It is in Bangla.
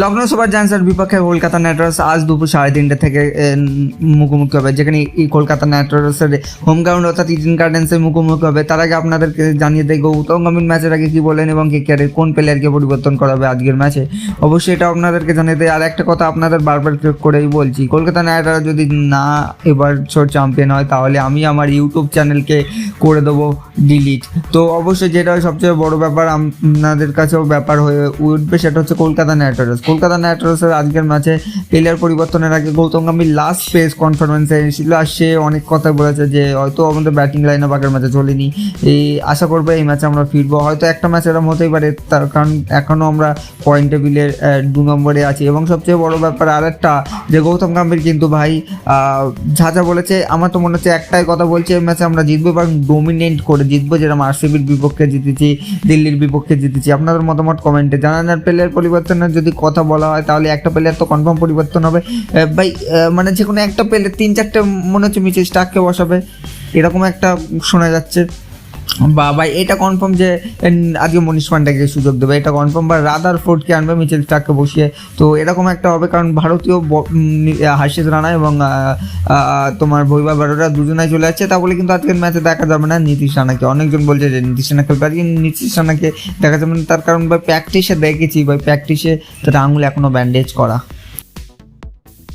লখনৌ সুপার জায়ান্টসের বিপক্ষে কলকাতা নাইট রাইডার্স আজ দুপুর সাড়ে তিনটে থেকে মুখোমুখি হবে। যেখানে এই কলকাতা নাইট রাইডার্সের হোম গ্রাউন্ড অর্থাৎ ইডেন গার্ডেন্সের মুখোমুখি হবে। তার আগে আপনাদেরকে জানিয়ে দেয় গৌতম গম্ভীর ম্যাচের আগে কী বলেন এবং কে কে কোন প্লেয়ারকে পরিবর্তন করাবে আজকের ম্যাচে অবশ্যই এটা আপনাদেরকে জানিয়ে দেয় আর একটা কথা আপনাদের বারবার করেই বলছি, কলকাতা নাইট রাইডার্স যদি না এবার ছোট চ্যাম্পিয়ন হয়, তাহলে আমি আমার ইউটিউব চ্যানেলকে করে দেবো ডিলিট তো অবশ্যই যেটা সবচেয়ে বড় ব্যাপার আপনাদের কাছেও ব্যাপার হয়ে উঠবে, সেটা হচ্ছে Kolkata knight riders Kolkata knight রাইডার্সের আজকের ম্যাচে প্লেয়ার পরিবর্তনের আগে গৌতম গম্ভীর লাস্ট প্রেস কনফারেন্সে এসেছিল আর সে অনেক কথা বলেছে যে, হয়তো আমাদের ব্যাটিং লাইনে আগের ম্যাচে চলেনি এই আশা করব এই ম্যাচে আমরা ফিরবো। হয়তো একটা ম্যাচ এরকম হতেই পারে, তার কারণ এখনও আমরা পয়েন্ট টেবিলের দু নম্বরে আছি। এবং সবচেয়ে বড় ব্যাপার আরেকটা, যে গৌতম গম্ভীর কিন্তু ভাই যা বলেছে, আমার তো মনে হচ্ছে একটাই কথা বলছে, এই ম্যাচে আমরা জিতবো এবং ডোমিনেট করে জিতবো। যেরকম আরসিবির বিপক্ষে জিতেছি, দিল্লির বিপক্ষে জিতেছি। আপনাদের মতামত কমেন্টে জানান। আর প্লেয়ার পরিবর্তনের যদি কথা বলা হয়, তাহলে একটা প্লেয়ার তো কনফার্ম পরিবর্তন হবে। ভাই মানে যে কোনো একটা প্লেয়ার তিন চারটে মনে হচ্ছে মিচেল স্টাককে বসাবে। এরকম একটা শোনা যাচ্ছে। বা, ভাই, এটা কনফার্ম যে আজকে মনীষ পান্ডাকে সুযোগ দেবে। এটা কনফার্ম বা রাদার ফোর্ডকে আনবে মিচেল স্টাককে বসিয়ে। তো এরকম একটা হবে, কারণ ভারতীয় হার্ষিত রানা এবং তোমার ভৈবা বারোরা দুজনাই চলে যাচ্ছে। তা বলে কিন্তু আজকের ম্যাচে দেখা যাবে না নীতিশ রানাকে। অনেকজন বলছে যে, নীতিশ রানা খেলবে। আজকে নীতিশ রানাকে দেখা যাবে না, তার কারণ ভাই প্র্যাকটিসে দেখেছি ভাই প্র্যাকটিসে তার আঙুল এখনও ব্যান্ডেজ করা।